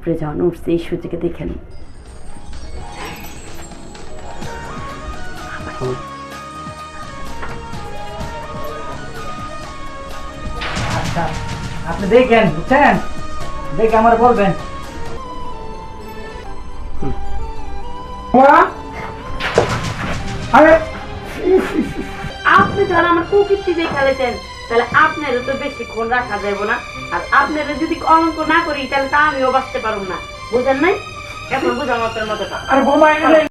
উপরে যখন উঠছে এই সূর্যকে দেখেন আচ্ছা আপনি দেখেন বুঝছেন? দেখে আমার বলবেন। আরে! আপনি যখন আমার কুকিরটি দিয়ে খেলেছেন। তাহলে আপনারও তো বেশিক্ষণ রাখা যাবে না। আর আপনারা যদি অলঙ্ক না করি, তাহলে তা আমিও বাঁচতে পারব না। বুঝেন নাই? এখন বুঝার মতো মতোটা। আর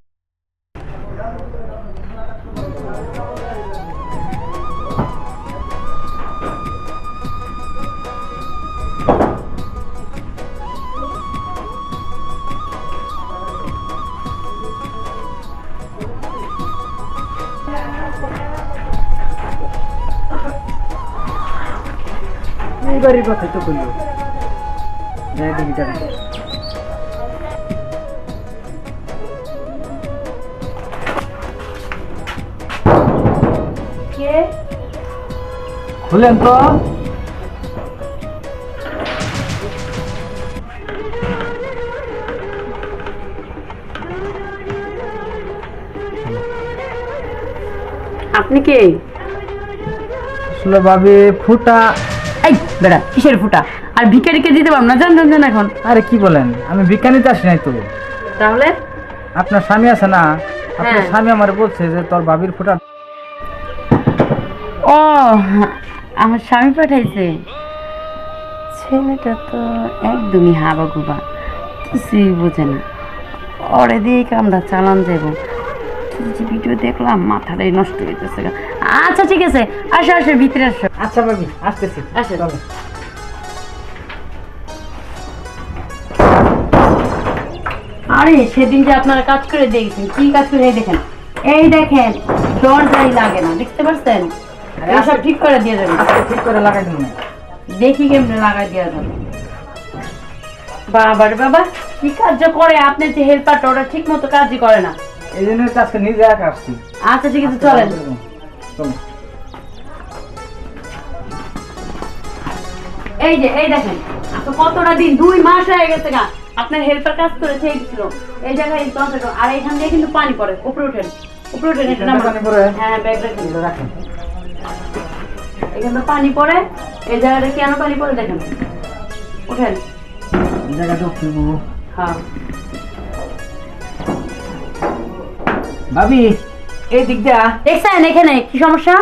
এইবারই কথাই তো কইল দেখ দেখি। যাবে কে? খুলেন তো। আপনি কে? আসলে ভাবি ফুটা বেড়া কিসের ফুটা? আর ভিকারিকে দিতে পারব না। জান জান জান এখন। আরে কি বলেন? আমি আসি নাই তো। তাহলে? আপনার স্বামী আছে না? আপনার হ্যাঁ। স্বামী আমার বলছে যে তোর ভাবির ফুটা ও আমার স্বামী পাঠাইছে। ছেলেটা তো একদমই হাবা গুবা কিছুই বোঝে না। ওরে দিয়ে কামটা চালান যাব যে ভিডিও দেখলাম মাথাটাই নষ্ট হইতেছে আচ্ছা ঠিক আছে। আসো আসো ভিতরে আসো। আচ্ছা ভাবি আসতেছি। আরে সেদিন যে আপনারা কাজ করে দেখছেন কি কাজ করে এই দেখেন? এই দেখেন দরজাই লাগে না দেখতে পাচ্ছেন এসব ঠিক করে দিয়ে আজকে ঠিক করে লাগাই দেখি কেমনে লাগাই দেওয়া যাবে বাবার বাবা কি কাজ করে? আপনার যে হেল্পারটা ওরা ঠিক মতো কাজই করে না। এই জন্য তো আজকে নিজে একা আসছি। আচ্ছা ঠিক আছে চলেন। চলো এই যে এই দেখেন আপনি কতটা দিন? দুই মাস হয়ে গেছে গা আপনার হেল্পার কাজ করেছে এই ছিল এই জায়গায় দরজাটা আর এইখান দিয়ে কিন্তু পানি পড়ে উপরে ওঠেন উপরে ওঠেন এটা পানি পড়ে? হ্যাঁ ব্যাগ রাখেন। এখানে তো পানি পড়ে এই জায়গাটা কেন পানি পড়ে দেখেন? উঠেন এই জায়গাটা হ্যাঁ। ভাবি এই দিক দিয়া। দেখছেন এখানে কি সমস্যা?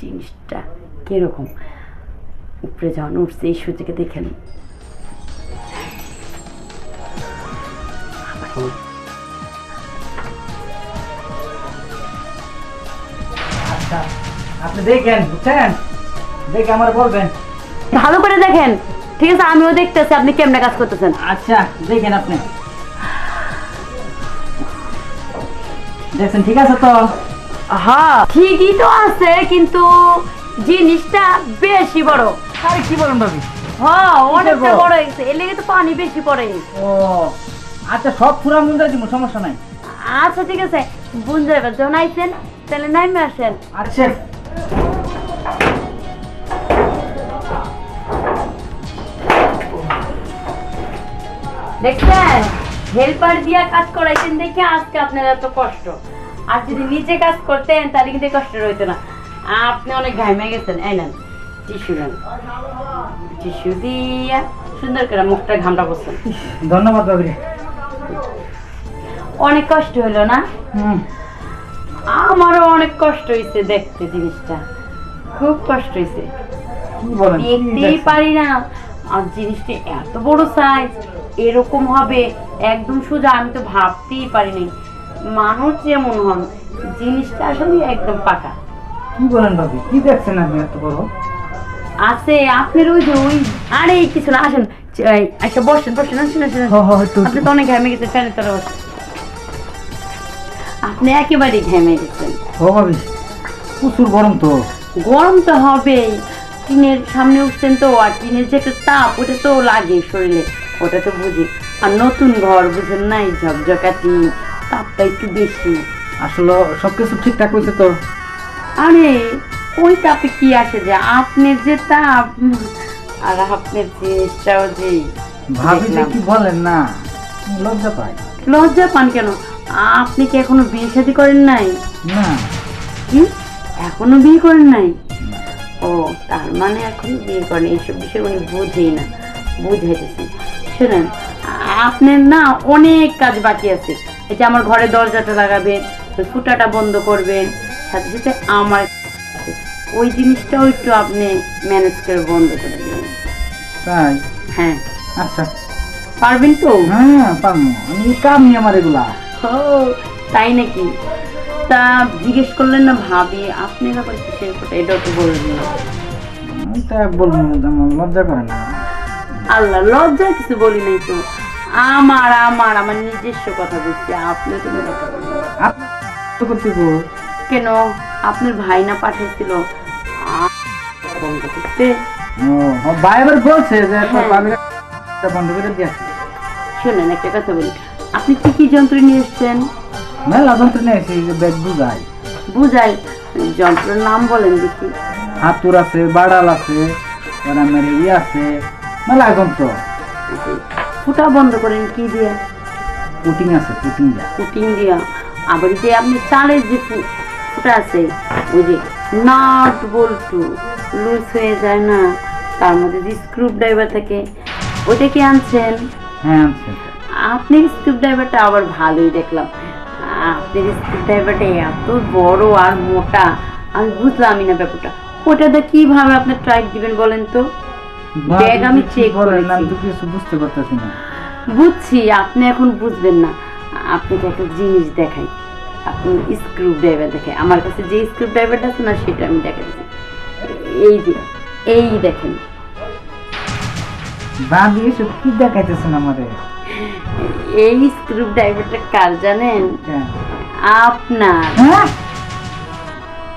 জিনিসটা কীরকম? উপরে যখন উঠছে এই সূর্যকে দেখেন। আচ্ছা আপনি দেখেন বুঝছেন? দেখে আমার বলবেন। ভালো করে দেখেন। ঠিক আছে আমিও দেখতেছি আপনি কেমনে কাজ করতেছেন? আচ্ছা দেখেন আপনি। দেখছেন ঠিক আছে তো? হ্যাঁ ঠিকই তো আছে কিন্তু জিনিসটা বেশি বড়। আরে কি বলেন ভাবি? হ্যাঁ অনেকটা বড়? হয়েছে এর লেগে তো পানি বেশি পড়ে। ও আচ্ছা সব পুরা মুন্ডা দিব সমস্যা নাই। আচ্ছা ঠিক আছে বুঝতে যখন আইছেন তাহলে নাইমে আসেন। আচ্ছা। দেখছেন? হেল্পার দিয়া কাজ করাইছেন দেখে আজকে আপনার এত কষ্ট। আর যদি নিজে কাজ করতেন তাহলে কিন্তু কষ্ট রইতো না। আপনি অনেক ঘামে গেছেন। এই নেন টিস্যু নেন। টিস্যু দিয়া সুন্দর করে মুখটা ঘামটা বসছেন ধন্যবাদ ভাবি অনেক কষ্ট হলো না? আমারও অনেক কষ্ট হয়েছে দেখতে জিনিসটা। খুব কষ্ট হয়েছে দেখতেই পারি না। আর জিনিসটা এত বড় সাইজ এরকম হবে একদম সোজা আমি তো ভাবতেই পারিনি। মানুষ যেমন হন জিনিসটা আসলে একদম পাকা। কি বলেন ভাবি কি দেখছেন আপনি এত বড়? আছে আপনার ওই যে ওই আরে কিছু না আসেন। আচ্ছা বসেন বসেন আসেন আসেন আসেন। হ, হ, একটু- আপনি তো অনেক ঘেমে গেছেন ফ্যানের তলা বসেন। আপনি একেবারেই ঘেমে গেছেন। ও ভাবি প্রচুর গরম তো। গরম তো হবেই। টিনের সামনে উঠছেন তো আর টিনের যে একটা তাপ ওটা তো লাগে শরীরে। ওটা তো বুঝি। আর নতুন ঘর বুঝেন নাই ঝকঝকা টিন তাপটা একটু বেশি। আসলে সবকিছু ঠিকঠাক হয়েছে তো? আরে ওই তাপে কি আসে যে আপনার যে তাপ আর আপনার জিনিসটাও যে ভাবি যে। কি বলেন না লজ্জা পাই লজ্জা পান কেন? আপনি কি এখনও বিয়ে শাদী করেন নাই? না। কি এখনও বিয়ে করেন নাই? ও তার মানে এখন বিয়ে করেন এইসব বিষয় উনি বুঝেই না। বুঝাইতেছেন শুনেন আপনার না অনেক কাজ বাকি আছে। যে আমার ঘরে দরজাটা লাগাবেন ওই ফুটাটা বন্ধ করবেন সাথে সাথে আমার ওই জিনিসটাও একটু আপনি ম্যানেজ করে বন্ধ করে দেবেন। তাই? হ্যাঁ। আচ্ছা। পারবেন তো? হ্যাঁ পারব। আমি কাম নিয়ে আমার এগুলা। ও তাই নাকি? তা জিজ্ঞেস করলেন না ভাবি আপনি ব্যাপারে কিসের কথা? এটাও তো বললেন না তা বলব লজ্জা করে না। আল্লাহ লজ্জা কিছু বলি নাই তো। আমার আমার আমার নিজস্ব কথা বলছি আপনি কোনো কথা বলবেন না। আপনি তো করতে গো কেন? আপনার ভাই না পাঠাইছিল আ- বন্ধ করতে ও ও ভাই আবার বলছে যে হ্যাঁ। বন্ধ করে দিয়েছে শোনেন একটা কথা বলি। আপনি কি কি যন্ত্র নিয়ে এসছেন? মেলা যন্ত্র নিয়ে এসে ব্যাগ বুঝাই। বুঝাই? যন্ত্রের নাম বলেন দেখি। হাতুর আছে বাড়াল আছে আছে। মেলা ফুটা বন্ধ করেন কি দিয়ে? পুটিং আছে পুটিং যা পুটিং দিয়া। আবার যে আপনি চালের যে ফুটা আছে ওই যে নাট বল্টু লুজ হয়ে যায় না তার মধ্যে যে স্ক্রু ড্রাইভার থাকে ওইটা কি আনছেন? হ্যাঁ আছে আপনার স্ক্রু ড্রাইভারটা আবার ভালোই দেখলাম। আপনার স্ক্রু ড্রাইভারটা এত বড় আর মোটা আমি বুঝলামই না ব্যাপারটা। ওটাতে কীভাবে আপনি ট্রাই দিবেন বলেন তো? ব্যাগ আমি চেক আমি তো কিছু বুঝতে পারতেছি না। বুঝছি আপনি এখন বুঝবেন না। আপনাকে একটা জিনিস দেখাই। আপনি স্ক্রু ড্রাইভার দেখে আমার কাছে যে স্ক্রু ড্রাইভারটা আছে না সেটা আমি দেখাচ্ছি এই যে এই দেখেন। ভাবি এসব কি দেখাইতেছেন আমারে? এই স্ক্রু ড্রাইভারটা কার জানেন? আপনার। হ্যাঁ?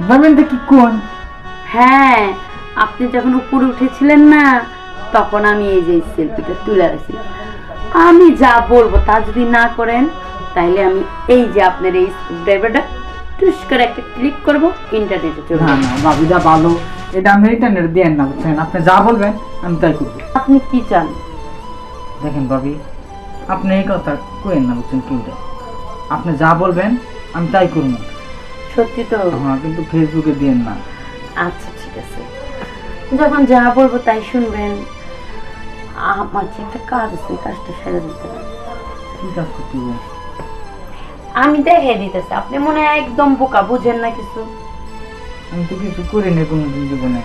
ভাবেন কি কোন? হ্যাঁ আপনি যখন উপরে উঠেছিলেন না তখন আমি এই যে সেলফিটা তুলে রাখছি আমি যা বলব তা যদি না করেন তাইলে আমি এই যে আপনার এই ড্রাইভারটা টুস করে একটা ক্লিক করব ইন্টারনেটে চলে না। না ভাবিটা ভালো এটা আমি ইন্টারনেট দেন না বুঝছেন? আপনি যা বলবেন আমি তাই করব। আপনি কি চান? দেখেন ভাবি আপনি এই কথা কেন না বুঝছেন কিন্তু আপনি যা বলবেন আমি তাই করব। সত্যি তো? হ্যাঁ কিন্তু ফেসবুকে দিয়েন না। আচ্ছা ঠিক আছে। যখন যা বলব তাই শুনবেন। আমার যে একটা কাজ আছে কাজটা সেরে দিতে হবে। কি কাজ করতে আমি দেখাই দিতেছি আপনি মনে হয় একদম বোকা বুঝেন না কিছু। আমি তো কিছু করিনি কোনো দিন জীবনে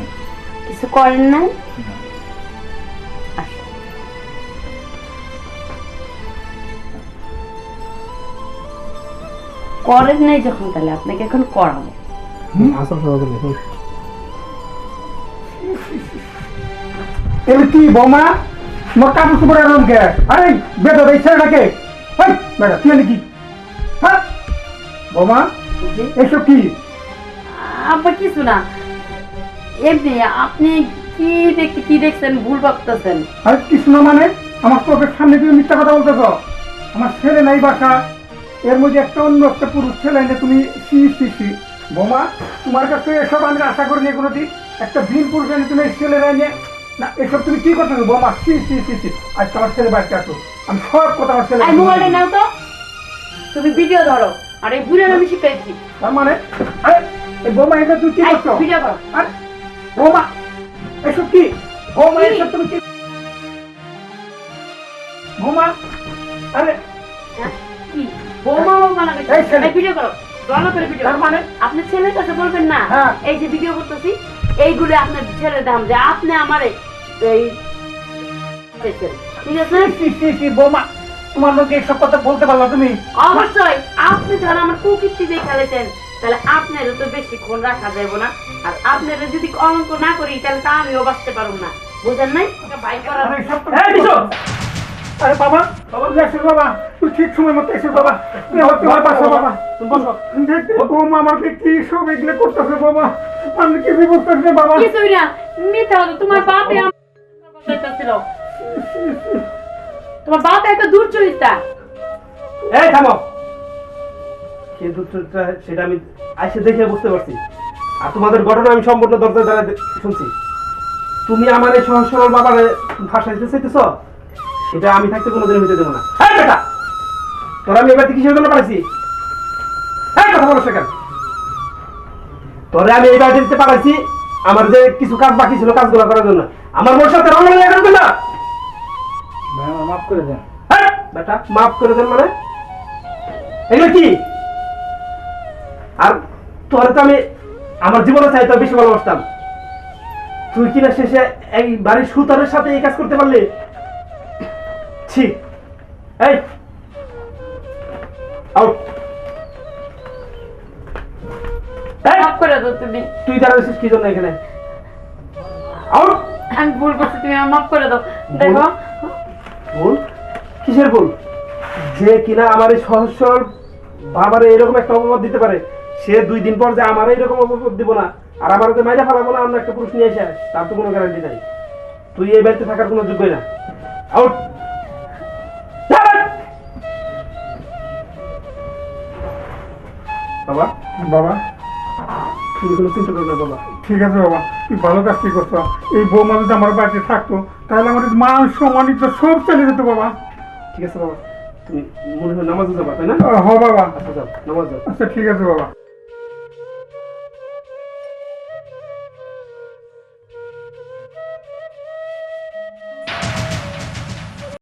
কিছু করেন নাই আসুন। করেন নাই যখন তাহলে আপনাকে এখন করাবো। এবার কি বৌমা তোমার কাপড় চোপড় এরকম কে আরে বেটা এই ছেলেটাকে হাই বেটা তুই কি হ্যাঁ বৌমা? এসব কি? আবার কিছু না এমনি আপনি কি দেখতে কি দেখছেন ভুল ভাবতেছেন? আরে কৃষ্ণ মানে? আমার চোখের সামনে তুমি মিথ্যা কথা বলতেছ। আমার ছেলে নাই বাসা। এর মধ্যে একটা অন্য একটা পুরুষ ছেলে এনে তুমি সি সি সি। বৌমা তোমার কাছে এসব আমি আশা করিনি কোনোদিন। একটা ভিন পুরুষ এনে তুমি ছেলে এনে না এসব তুমি কি করতেছো বৌমা সি সি সি সি। আজকে আমার ছেলে বাড়িতে আসো। আমি সব কথা আমার ছেলে নাও তো। তুমি ভিডিও ধরো। আর এই আমি শিখাইছি তার মানে? আরে এই বৌমা এটা তুই কি করছ? ভিডিও করো আরে বৌমা এসব কি? বৌমা এসব তুমি কি? বৌমা আরে হ্যাঁ? কি? বৌমা বৌমা লাগে। এই ছেলে। ভিডিও করো। ভালো করে ভিডিও তার মানে? আপনি ছেলের কাছে বলবেন না হ্যাঁ। এই যে ভিডিও করতেছি এইগুলো আপনার ছেলে দাম যে আপনি আমারে এই ঠিক আছে? বৌমা তোমার লোক এইসব কথা বলতে পারল তুমি? অবশ্যই। আপনি যারা আমার কুকিরটি দিয়ে খেলেছেন তাহলে আপনারও তো বেশিক্ষণ রাখা যাবে না। আর আপনারা যদি কলঙ্ক না করি তাহলে তা আমিও বাঁচতে পারব না। বুঝেন নাই? বাই করার আরে সব এই দিছো? আরে বাবা বাবা তুই বাবা। তুই ঠিক সময় মতো এসিস বাবা। তুই আমার তোমার বাসা বাবা। তুমি বসো। দেখতে বৌমা আমাকে কি সব এগুলো করতেছে বাবা। আমি কি বিপদ বাবা। কিছুই না। মিথ্যা তোমার বাপে ছিল তোমার বাপ একটা দূর চরিত্রা এই, থামো। কে দুধটা সেটা আমি আইসে দেখে বুঝতে পারছি। আর তোমাদের ঘটনা আমি সম্পূর্ণ দরজার দ্বারা শুনছি। তুমি আমার এই সহজ সরল বাবারে ফাঁসাইতে চাইতেছ? সেটা আমি থাকতে কোনোদিন হইতে দেবো না। হ্যাঁ বেটা! তোরা আমি এবার কিসের জন্য পাঠাইছি হ্যাঁ কথা বলো সেখানে তোরে আমি এই বাড়িতে দিতে পারাইছি আমার যে কিছু কাজ বাকি ছিল কাজগুলো করার জন্য আমার মোর সাথে রং লাগিয়ে রাখবে না? ভাই আমার মাফ করে দেন। হ্যাঁ বেটা মাফ করে দেন মানে? এগুলো কি? আর তোরে তো আমি আমার জীবনে চাইতে বেশি ভালোবাসতাম। তুই কিনা শেষে এই বাড়ির সুতারের সাথে এই কাজ করতে পারলি? ছি। এই করে দাও তুমি কি জন্য এখানে? আউট! আমি ভুল করছি তুমি আমার মাফ করে দাও। দেখো। ভুল? কিসের ভুল? যে কিনা আমার এই সহজ সরল বাবার এরকম একটা অপবাদ দিতে পারে সে দুই দিন পর যে আমার এইরকম অপবাদ দিব না আর আমার যে মাইরা ফেলাবো না অন্য একটা পুরুষ নিয়ে এসে তার তো কোনো গ্যারান্টি নাই। তুই এই বাড়িতে থাকার কোনো যোগ্যই না। আউট! বাবা? বাবা? কোনো চিন্তা করবে বাবা। ঠিক আছে বাবা তুই ভালো কাজ কি করছ? এই বৌমা যদি আমার বাড়িতে থাকতো তাহলে আমার মান সম্মানিত সব চলে যেত বাবা। ঠিক আছে বাবা তুমি মনে হয় নামাজ যাবা তাই না? হ বাবা। আচ্ছা যাও নামাজ যাও। আচ্ছা ঠিক আছে বাবা।